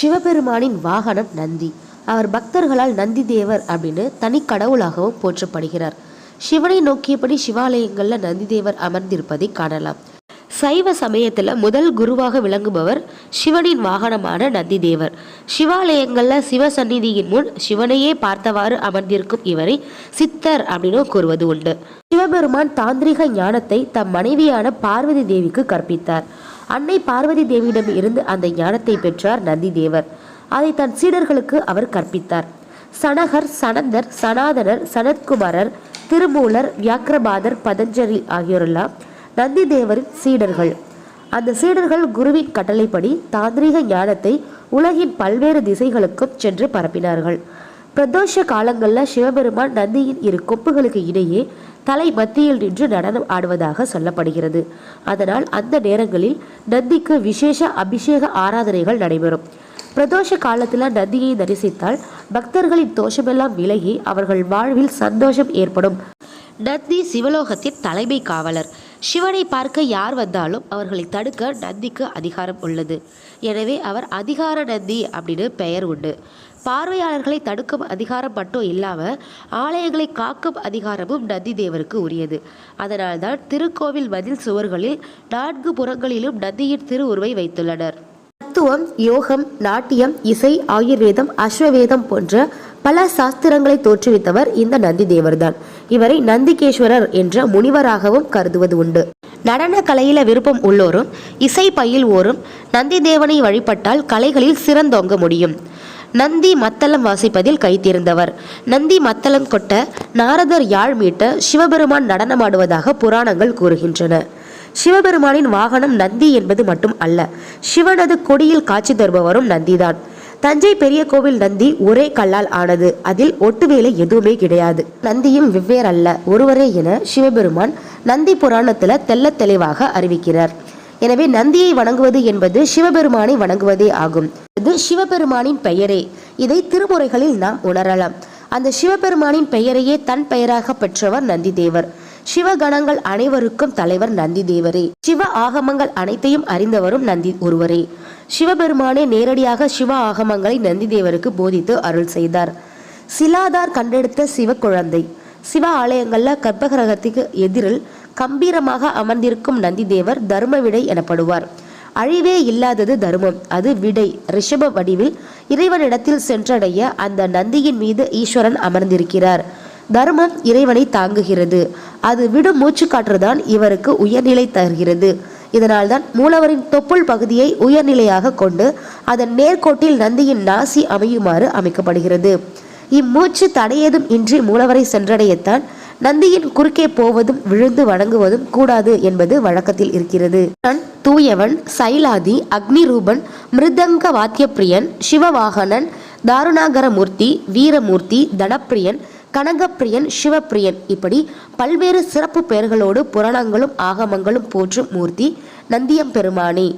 சிவபெருமானின் வாகனம் நந்தி. அவர் பக்தர்களால் நந்தி தேவர் அப்படின்னு தனி கடவுளாகவும் போற்றப்படுகிறார். சிவனை நோக்கியபடி சிவாலயங்கள்ல நந்தி தேவர் அமர்ந்திருப்பதை காணலாம். சைவ சமயத்துல முதல் குருவாக விளங்குபவர் சிவனின் வாகனமான நந்தி தேவர் சிவாலயங்கள்ல சிவ சந்நிதியின் முன் சிவனையே பார்த்தவாறு அமர்ந்திருக்கும் இவரை சித்தர் அப்படின்னு கூறுவது உண்டு. சிவபெருமான் தாந்திரிக ஞானத்தை தம் மனைவியான பார்வதி தேவிக்கு கற்பித்தார். அன்னை பார்வதி தேவியிடம் இருந்து அந்த ஞானத்தை பெற்றார் நந்தி தேவர் அதை தன் சீடர்களுக்கு அவர் கற்பித்தார். சனகர் சனந்தர் சனாதனர் சனத்குமாரர் திருமூலர் வியாக்கிரபாதர் பதஞ்சலி ஆகியோரெல்லாம் நந்தி தேவரின் சீடர்கள். அந்த சீடர்கள் குருவின் கட்டளைப்படி தாந்திரிக ஞானத்தை உலகின் பல்வேறு திசைகளுக்கும் சென்று பரப்பினார்கள். பிரதோஷ காலங்களில் சிவபெருமான் நந்தியின் இரு கொப்புகளுக்கு இடையே தலை மத்தியில் நின்று நடனம் ஆடுவதாக சொல்லப்படுகிறது. அதனால் அந்த நேரங்களில் நந்திக்கு விசேஷ அபிஷேக ஆராதனைகள் நடைபெறும். பிரதோஷ காலத்தில் நந்தியை தரிசித்தால் பக்தர்களின் தோஷமெல்லாம் விலகி அவர்கள் வாழ்வில் சந்தோஷம் ஏற்படும். நந்தி சிவலோகத்தின் தலைமை காவலர். சிவனை பார்க்க யார் வந்தாலும் அவர்களை தடுக்க நந்திக்கு அதிகாரம் உள்ளது. எனவே அவர் அதிகார நந்தி அப்படின்னு பெயர் உண்டு. பார்வையாளர்களை தடுக்கும் அதிகாரம் மட்டும் இல்லாமல் ஆலயங்களை காக்கும் அதிகாரமும் நந்தி தேவருக்கு உரியது. அதனால்தான் திருக்கோவில் மதில் சுவர்களில் நான்கு புறங்களிலும் நந்தியின் திருவுருவை வைத்துள்ளனர். தத்துவம் யோகம் நாட்டியம் இசை ஆயுர்வேதம் அஸ்வவேதம் போன்ற பல சாஸ்திரங்களை தோற்றுவித்தவர் இந்த நந்தி தேவர்தான் இவரை நந்திகேஸ்வரர் என்ற முனிவராகவும் கருதுவது உண்டு. நடன கலையில விருப்பம் உள்ளோரும் இசை பயில்வோரும் நந்தி தேவனை வழிபட்டால் கலைகளில் சிறந்தோங்க முடியும். நந்தி மத்தளம் வாசிப்பதில் கைத்திருந்தவர் நந்தி மத்தளம் கொட்ட நாரதர் யாழ் மீட்ட சிவபெருமான் நடனமாடுவதாக புராணங்கள் கூறுகின்றன. சிவபெருமானின் வாகனம் நந்தி என்பது மட்டும் அல்ல சிவனது கொடியில் காட்சி தருபவரும் நந்திதான். தஞ்சை பெரிய கோவில் நந்தி ஒரே கல்லால் ஆனது அதில் ஒட்டு வேலை எதுவுமே கிடையாது. நந்தியும் வெவ்வேறல்ல ஒருவரே என சிவபெருமான் நந்தி புராணத்துல தெல்ல தெளிவாக அறிவிக்கிறார். எனவே நந்தியை வணங்குவது என்பது சிவபெருமானை வணங்குவதே ஆகும். இது சிவபெருமானின் பெயரே. இதை திருமுறைகளில் நாம் உணரலாம். அந்த சிவபெருமானின் பெயரையே தன் பெயராக பெற்றவர் நந்தி தேவர் சிவகணங்கள் அனைவருக்கும் தலைவர் நந்தி தேவரே சிவ ஆகமங்கள் அனைத்தையும் அறிந்தவரும் நந்தி ஒருவரே. சிவபெருமானே நேரடியாக சிவ ஆகமங்களை நந்தி தேவருக்கு போதித்து அருள் செய்தார். சிலாதார் கண்டெடுத்த சிவ குழந்தை சிவ ஆலயங்கள்ல கர்ப்பகிரகத்துக்கு எதிரில் கம்பீரமாக அமர்ந்திருக்கும் நந்திதேவர் தர்ம விடை எனப்படுவார். அழிவே இல்லாதது தர்மம். அது விடை. ரிஷப வடிவில் இறைவனிடத்தில் சென்றடைய அந்த நந்தியின் மீது ஈஸ்வரன் அமர்ந்திருக்கிறார். தர்மம் இறைவனை தாங்குகிறது. அது விடும் மூச்சு காற்றுதான் இவருக்கு உயர்நிலை தருகிறது. இதனால்தான் மூலவரின் தொப்புள் பகுதியை உயர்நிலையாக கொண்டு அதன் நேர்கோட்டில் நந்தியின் நாசி அமையுமாறு அமைக்கப்படுகிறது. இம்மூச்சு தடையதும் இன்றி மூலவரை சென்றடையத்தான் நந்தியின் குறுக்கே போவதும் விழுந்து வணங்குவதும் கூடாது என்பது வழக்கத்தில் இருக்கிறது. நான் தூயவன் சைலாதி அக்னிரூபன் மிருதங்க வாத்தியப்பிரியன் சிவவாகனன் தாருணாகரமூர்த்தி வீரமூர்த்தி தனப்பிரியன் கனகப்பிரியன் சிவப்பிரியன் இப்படி பல்வேறு சிறப்பு பெயர்களோடு புராணங்களும் ஆகமங்களும் போற்றும் மூர்த்தி நந்தியம் பெருமானே.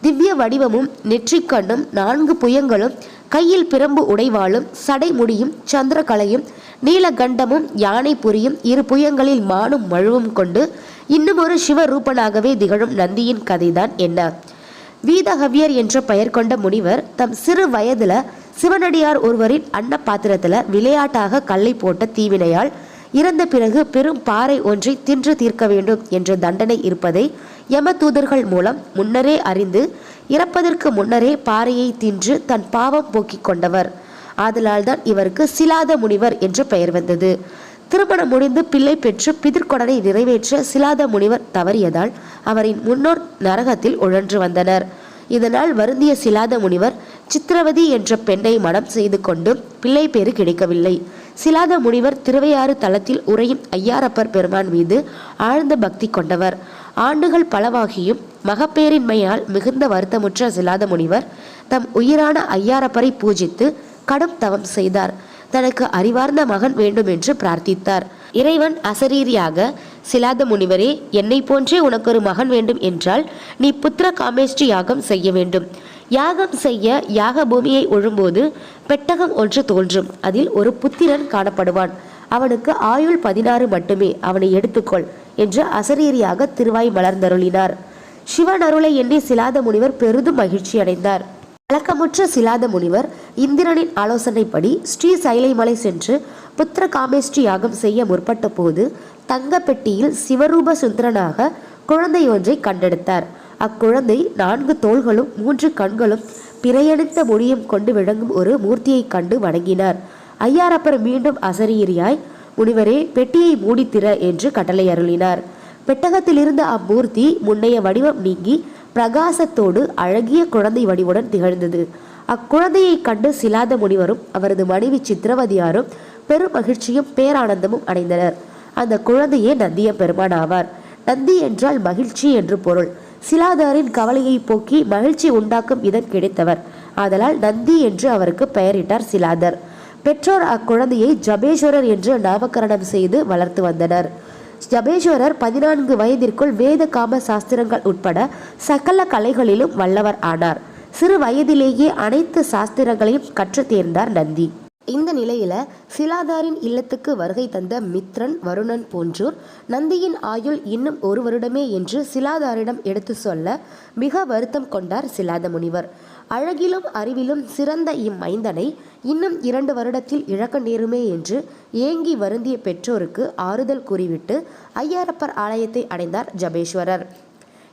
திவ்ய வடிவமும் நெற்றிக்கண்ணும் நான்கு புயங்களும் கையில் பிரம்பு உடைவாளும் சடைமுடியும் சந்திரகலையும் நீலகண்டமும் யானை புரியும் இரு புயங்களில் மானும் மழுவும் கொண்டு இன்னும் ஒரு சிவரூபனாகவே திகழும் நந்தியின் கதைதான் என்ன. வீதஹவியர் என்ற பெயர் கொண்ட முனிவர் தம் சிறு வயதுல சிவனடியார் ஒருவரின் அன்ன பாத்திரத்துல விளையாட்டாக கல்லை போட்ட தீவினையால் இறந்த பிறகு பெரும் பாறை ஒன்றை தின்று தீர்க்க வேண்டும் என்ற தண்டனை இருப்பதை யம தூதர்கள் மூலம் முன்னரே அறிந்து இறப்பதற்கு முன்னரே பாறையை தின்று தன் பாவம் போக்கிக் கொண்டவர். ஆதலால்தான் இவருக்கு சிலாத முனிவர் என்று பெயர் வந்தது. திருமணம் முடிந்து பிள்ளை பெற்று பிதிர்கொடனை நிறைவேற்ற சிலாத முனிவர் தவறியதால் அவரின் முன்னோர் நரகத்தில் உழன்று வந்தனர். இதனால் வருந்திய சிலாத முனிவர் சித்திரவதி என்ற பெண்ணை மனம் செய்து கொண்டு பிள்ளை பேறு கிடைக்கவில்லை. சிலாத முனிவர் திருவையாறு தளத்தில் உறையும் ஐயாரப்பர் பெருமான் மீது ஆழ்ந்த பக்தி கொண்டவர். ஆண்டுகள் பலவாகியும் மகப்பேரின்மையால் மிகுந்த வருத்தமுற்ற சிலாத முனிவர் தம் உயிரான ஐயாரப்பரை பூஜித்து கடும் தவம் செய்தார். தனக்கு அறிவார்ந்த மகன் வேண்டும் என்று பிரார்த்தித்தார். இறைவன் அசரீரியாக சிலாத முனிவரே என்னை போன்றே உனக்கொரு மகன் வேண்டும் என்றால் நீ புத்திர காமேஷ்டி யாகம் செய்ய வேண்டும். யாகம் செய்ய யாக பூமியை ஒழும்போது பெட்டகம் ஒன்று தோன்றும். அதில் ஒரு புத்திரன் காணப்படுவான். அவனுக்கு ஆயுள் பதினாறு மட்டுமே அவனை எடுத்துக்கொள் என்று அசரீரியாக திருவாய் மலர்ந்தருளினார். சிவன் அருளை எண்ணி சிலாத முனிவர் பெரிதும் மகிழ்ச்சி அடைந்தார் வழக்கமுற்ற சிலாத முனிவர் இந்திரனின் ஆலோசனைப்படி ஸ்ரீ சைலைமலை சென்று புத்திர காமேஷ்டி யாகம் செய்ய முற்பட்ட போது தங்க பெட்டியில் சிவரூப சுந்தரனாக குழந்தை ஒன்றை கண்டெடுத்தார். அக்குழந்தை நான்கு தோள்களும் மூன்று கண்களும் பிறையணித்த மொழியும் கொண்டு விளங்கும் ஒரு மூர்த்தியைக் கண்டு வணங்கினார். ஐயாரப்பர் மீண்டும் அசரீரியாய். முனிவரே பெட்டியை மூடித்திர என்று கட்டளை அருளினார். பெட்டகத்திலிருந்த அம்மூர்த்தி முன்னைய வடிவம் நீங்கி பிரகாசத்தோடு அழகிய குழந்தை வடிவுடன் திகழ்ந்தது. அக்குழந்தையை கண்டு சிலாத முனிவரும் அவரது மனைவி சித்திரவதியாரும் பெரும் மகிழ்ச்சியும் பேரானந்தமும் அடைந்தனர். அந்த குழந்தையே நந்திய பெருமான் ஆவார். நந்தி என்றால் மகிழ்ச்சி என்று பொருள். சிலாதாரின் கவலையை போக்கி மகிழ்ச்சி உண்டாக்கும் இதன் கிடைத்தவர். ஆதலால் நந்தி என்று அவருக்கு பெயரிட்டார் சிலாதர். பெற்றோர் அக்குழந்தையை ஜபேஸ்வரர் என்று நாமகரணம் செய்து வளர்த்து வந்தனர். ஜபேஸ்வரர் பதினான்கு வயதிற்குள் வேத காம சாஸ்திரங்கள் உட்பட சகல கலைகளிலும் வல்லவர் ஆனார். சிறு வயதிலேயே அனைத்து சாஸ்திரங்களையும் கற்றுத் தேர்ந்தார் நந்தி. இந்த நிலையில சிலாதாரின் இல்லத்துக்கு வருகை தந்த மித்ரன் வருணன் போன்றோர் நந்தியின் ஆயுள் இன்னும் ஒரு வருடமே என்று சிலாதாரிடம் எடுத்து சொல்ல மிக வருத்தம் கொண்டார் சிலாத முனிவர். அழகிலும் அறிவிலும் சிறந்த இம்மைந்தனை இன்னும் இரண்டு வருடத்தில் இழக்க நேருமே என்று ஏங்கி வருந்திய பெற்றோருக்கு ஆறுதல் கூறிவிட்டு ஐயாரப்பர் ஆலயத்தை அடைந்தார் ஜபேஸ்வரர்.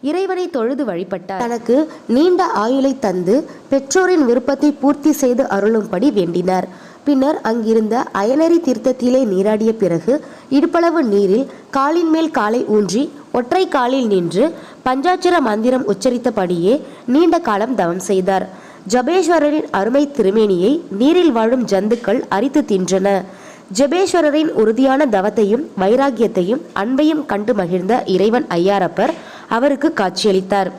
இறைவனை தொழுது வழிபட்டார். தனக்கு நீண்ட ஆயுளை தந்து பெற்றோரின் விருப்பத்தை பூர்த்தி செய்து அருளும்படி வேண்டினார். பின்னர் அங்கிருந்த அயனரி தீர்த்தத்திலே நீராடிய பிறகு இடுப்பளவு நீரில் காலின் மேல் காலை ஊன்றி ஒற்றை காலில் நின்று பஞ்சாட்சர மந்திரம் உச்சரித்தபடியே நீண்ட காலம் தவம் செய்தார். ஜபேஸ்வரரின் அருமை திருமேனியை நீரில் வாழும் ஜந்துக்கள் அரித்து தின்றன. ஜபேஸ்வரரின் உறுதியான தவத்தையும் வைராகியத்தையும் அன்பையும் கண்டு மகிழ்ந்த இறைவன் ஐயாரப்பர் அவருக்கு காட்சியளித்தார்.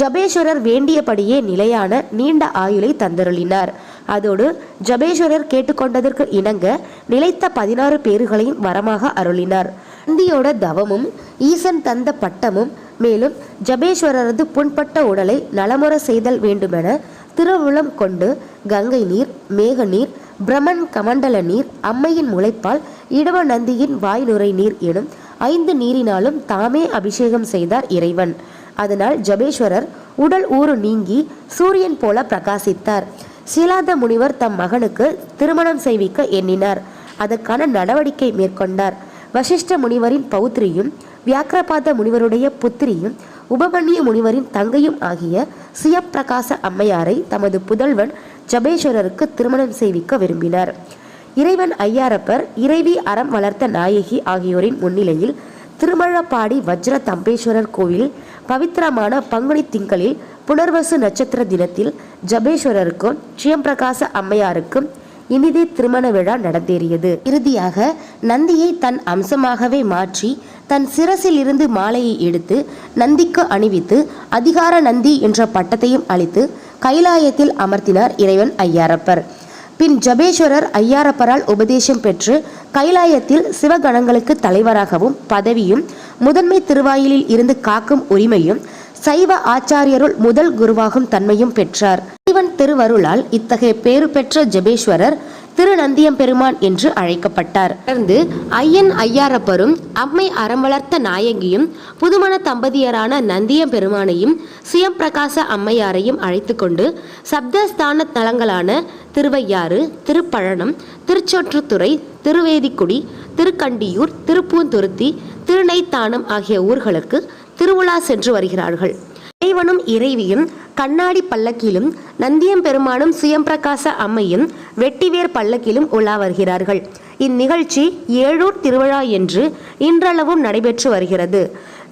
ஜபேஸ்வரர் வேண்டியபடியே நிலையான நீண்ட ஆயுளை தந்தருளினார். அதோடு ஜபேஸ்வரர் கேட்டுக்கொண்டதற்கு இணங்க நிலைத்த பதினாறு பேர்களையும் வரமாக அருளினார். நந்தியோட தவமும் ஈசன் தந்த பட்டமும் மேலும் ஜபேஸ்வரரது புண்பட்ட உடலை நலமுற செய்தல் வேண்டுமென திருவுளம் கொண்டு கங்கை நீர் மேக நீர் பிரமன் கமண்டல நீர் அம்மையின் முளைப்பால் இடவ நந்தியின் வாய் நுரை நீர் எனும் ஐந்து நீரினாலும் தாமே அபிஷேகம் செய்தார் இறைவன். அதனால் ஜபேஸ்வரர் உடல் ஊறு நீங்கி சூரியன் போல பிரகாசித்தார். சிலாத முனிவர் தம் மகனுக்கு திருமணம் செய்விக்க எண்ணினார். அதற்கான நடவடிக்கை மேற்கொண்டார். வசிஷ்ட முனிவரின் பௌத்திரியும் வியாக்கிரபாத முனிவருடைய புத்திரியும் உபமன்ய முனிவரின் தங்கையும் ஆகிய சுயப்பிரகாச அம்மையாரை தமது புதல்வன் ஜபேஸ்வரருக்கு திருமணம் செய்விக்க விரும்பினார். இறைவன் ஐயாரப்பர் இறைவி அறம் வளர்த்த நாயகி ஆகியோரின் முன்னிலையில் திருமழப்பாடி வஜ்ர தம்பேஸ்வரர் கோவில் பவித்திரமான பங்குனி திங்களில் புனர்வசு நட்சத்திர தினத்தில் ஜபேஸ்வரருக்கும் சியம்பிரகாச அம்மையாருக்கும் இனிதே திருமண விழா நடந்தேறியது. இறுதியாக நந்தியை தன் அம்சமாகவே மாற்றி தன் சிரசில் இருந்து மாலையை எடுத்து நந்திக்கு அணிவித்து அதிகார நந்தி என்ற பட்டத்தையும் அளித்து கைலாயத்தில் அமர்த்தினார் இறைவன் ஐயாரப்பர். பின் ஜபேஸ்வரர் ஐயாரப்பரால் உபதேசம் பெற்று கைலாயத்தில் சிவகணங்களுக்கு தலைவராகவும் பதவியும் முதன்மை திருவாயிலில் இருந்து காக்கும் உரிமையும் சைவ ஆச்சாரியருள் முதல் குருவாகும் தன்மையும் பெற்றார். இவன் திருவருளால் இத்தகைய பேறு பெற்ற ஜபேஸ்வரர் திருநந்தியம் பெருமான் என்று அழைக்கப்பட்டார். தொடர்ந்து ஐயன் ஐயாரப்பரும் அம்மை அறம் வளர்த்த நாயகியும் புதுமண தம்பதியரான நந்தியம் பெருமானையும் சியம்பிரகாச அம்மையாரையும் அழைத்து கொண்டு சப்தஸ்தான தலங்களான திருவையாறு திருப்பழனம் திருச்சொற்றுத்துறை திருவேதிக்குடி திருக்கண்டியூர் திருப்பூந்துருத்தி திருநைத்தானம் ஆகிய ஊர்களுக்கு திருவிழா சென்று வருகிறார்கள். இறைவனும் இறைவியும் கண்ணாடி பல்லக்கிலும் நந்தியம் பெருமானும் சுயம்பிரகாச அம்மையும் வெட்டிவேர் பல்லக்கிலும் உலா வருகிறார்கள். இந்நிகழ்ச்சி ஏழூர் திருவிழா என்று இன்றளவும் நடைபெற்று வருகிறது.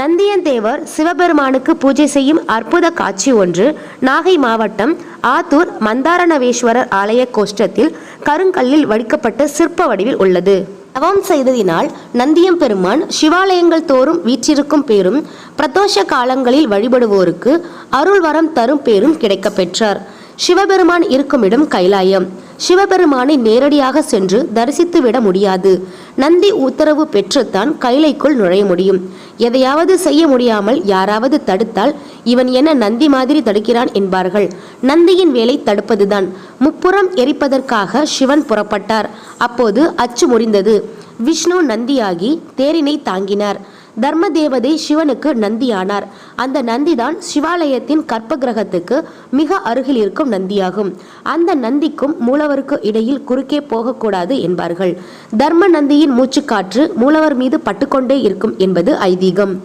நந்தியந்தேவர் சிவபெருமானுக்கு பூஜை செய்யும் அற்புத காட்சி ஒன்று நாகை மாவட்டம் ஆத்தூர் மந்தாரணவேஸ்வரர் ஆலய கோஷ்டத்தில் கருங்கல்லில் வடிக்கப்பட்ட சிற்ப வடிவில் உள்ளது. தவம் செய்ததினால் நந்தியம் பெருமான் சிவாலயங்கள் தோறும் வீற்றிருக்கும் பேரும் பிரதோஷ காலங்களில் வழிபடுவோருக்கு அருள் வரம் தரும் பேரும் கிடைக்கப் பெற்றார். சிவபெருமான் இருக்குமிடம் கைலாயம். சிவபெருமானை நேரடியாக சென்று தரிசித்து விட முடியாது. நந்தி உத்தரவு பெற்றுத்தான் கைலைக்குள் நுழைய முடியும். எதையாவது செய்ய முடியாமல் யாராவது தடுத்தால் இவன் என்ன நந்தி மாதிரி தடுக்கிறான் என்பார்கள். நந்தியின் வேலை தடுப்பதுதான். முப்புறம் எரிப்பதற்காக சிவன் புறப்பட்டார். அப்போது அச்சு முறிந்தது. விஷ்ணு நந்தியாகி தேரினை தாங்கினார். தர்ம தேவதை சிவனுக்கு நந்தியானார். அந்த நந்திதான் சிவாலயத்தின் கற்ப கிரகத்துக்கு மிக அருகில் இருக்கும் நந்தியாகும். அந்த நந்திக்கும் மூலவருக்கு இடையில் குறுக்கே போகக்கூடாது என்பார்கள். தர்ம நந்தியின் மூச்சுக்காற்று மூலவர் மீது பட்டுக்கொண்டே இருக்கும் என்பது ஐதீகம்.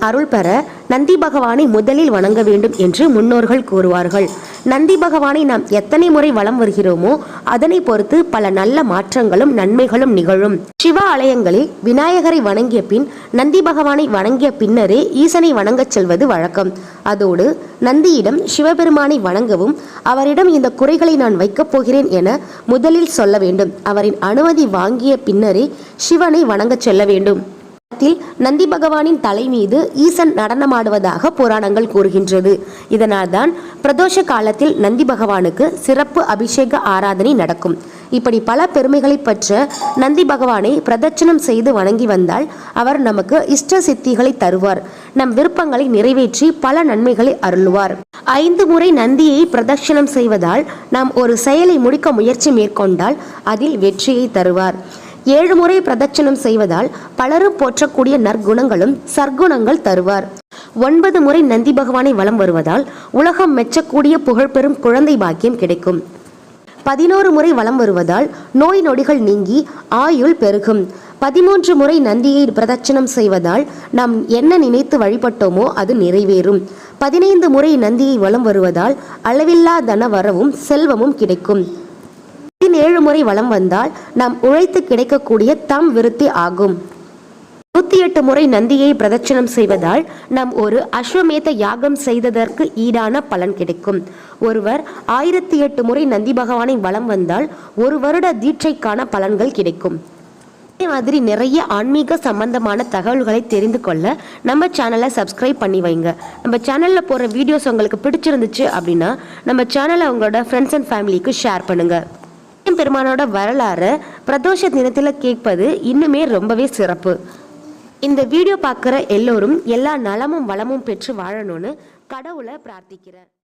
அருள் பெற நந்தி பகவானை முதலில் வணங்க வேண்டும் என்று முன்னோர்கள் கூறுவார்கள். நந்தி பகவானை நாம் எத்தனை முறை வலம் வருகிறோமோ அதனை பொறுத்து பல நல்ல மாற்றங்களும் நன்மைகளும் நிகழும். சிவ ஆலயங்களில் விநாயகரை வணங்கிய பின் நந்தி பகவானை வணங்கிய பின்னரே ஈசனை வணங்கச் செல்வது வழக்கம். அதோடு நந்தியிடம் சிவபெருமானை வணங்கவும் அவரிடம் இந்த குறைகளை நான் வைக்கப் போகிறேன் என முதலில் சொல்ல வேண்டும். அவரின் அனுமதி வாங்கிய பின்னரே சிவனை வணங்கச் செல்ல வேண்டும். காலத்தில் நந்தி பகவானின் தலை மீது ஈசன் நடனமாடுவதாக புராணங்கள் கூறுகின்றது. இதனால்தான் பிரதோஷ காலத்தில் நந்தி பகவானுக்கு சிறப்பு அபிஷேக ஆராதனை நடக்கும். இப்படி பல பெருமைகளை பெற்ற நந்தி பகவானை பிரதட்சணம் செய்து வணங்கி வந்தால் அவர் நமக்கு இஷ்ட சித்திகளை தருவார். நம் விருப்பங்களை நிறைவேற்றி பல நன்மைகளை அருளுவார். ஐந்து முறை நந்தியை பிரதட்சணம் செய்வதால் நாம் ஒரு செயலை முடிக்க முயற்சி மேற்கொண்டால் அதில் வெற்றியை தருவார். ஏழு முறை பிரதட்சணம் செய்வதால் பலரும் போற்றக்கூடிய நற்குணங்களும் சர்க்குணங்கள் தருவார். ஒன்பது முறை நந்தி பகவானை வலம் வருவதால் உலகம் மெச்சக்கூடிய புகழ்பெறும் குழந்தை பாக்கியம் கிடைக்கும். பதினோரு முறை வலம் வருவதால் நோய் நொடிகள் நீங்கி ஆயுள் பெருகும். பதிமூன்று முறை நந்தியை பிரதட்சணம் செய்வதால் நாம் என்ன நினைத்து வழிபட்டோமோ அது நிறைவேறும். பதினைந்து முறை நந்தியை வலம் வருவதால் அளவில்லா தன வரவும் செல்வமும் கிடைக்கும். பதினேழு முறை வலம் வந்தால் நாம் உழைத்து கிடைக்கக்கூடிய தம் விருத்தி ஆகும். நூத்தி எட்டு முறை நந்தியை பிரதட்சணம் செய்வதால் நாம் ஒரு அஸ்வமேத யாகம் செய்ததற்கு ஈடான பலன் கிடைக்கும். ஒருவர் ஆயிரத்தி எட்டு முறை நந்தி பகவானை வலம் வந்தால் ஒரு வருட தீட்சைக்கான பலன்கள் கிடைக்கும். இதே மாதிரி நிறைய ஆன்மீக சம்பந்தமான தகவல்களை தெரிந்து கொள்ள நம்ம சேனலை சப்ஸ்கிரைப் பண்ணி வைங்க. நம்ம சேனலில் போகிற வீடியோஸ் உங்களுக்கு பிடிச்சிருந்துச்சு அப்படின்னா நம்ம சேனலை உங்களோட ஃப்ரெண்ட்ஸ் அண்ட் ஃபேமிலிக்கு ஷேர் பண்ணுங்கள் பெருமானோட வரலாறு பிரதோஷ தினத்தில் கேட்பது இன்னுமே ரொம்பவே சிறப்பு. இந்த வீடியோ பார்க்குற எல்லோரும் எல்லா நலமும் வளமும் பெற்று வாழணும்னு கடவுளை பிரார்த்திக்கிறேன்.